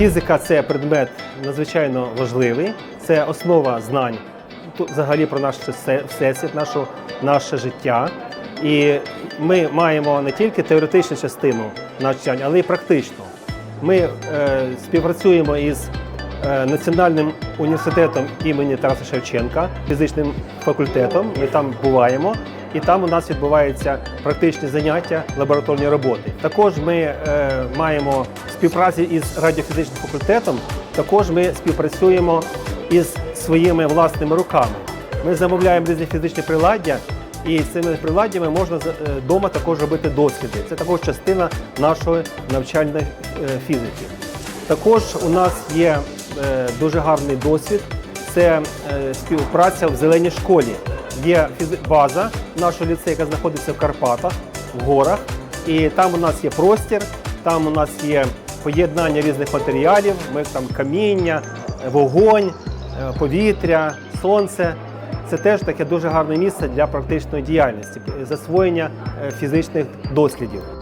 Фізика це предмет надзвичайно важливий, це основа знань взагалі про наш все- всесвіт, нашу, наше життя. І ми маємо не тільки теоретичну частину навчання, але й практичну. Ми е, співпрацюємо із е, Національним університетом імені Тараса Шевченка, фізичним факультетом. Ми там буваємо, і там у нас відбуваються практичні заняття, лабораторні роботи. Також ми е, маємо співпраці із радіофізичним факультетом. Також ми співпрацюємо із своїми власними руками. Ми замовляємо різні фізичні приладдя, і цими приладдями можна вдома також робити досліди. Це також частина нашої навчальної е, фізики. Також у нас є е, дуже гарний досвід. Це е, співпраця в зеленій школі. Є база нашого ліцею, яка знаходиться в Карпатах, в горах. І там у нас є простір, там у нас є поєднання різних матеріалів. Ми там каміння, е, вогонь, е, повітря, сонце. Це теж таке дуже гарне місце для практичної діяльності, засвоєння е, фізичних дослідів.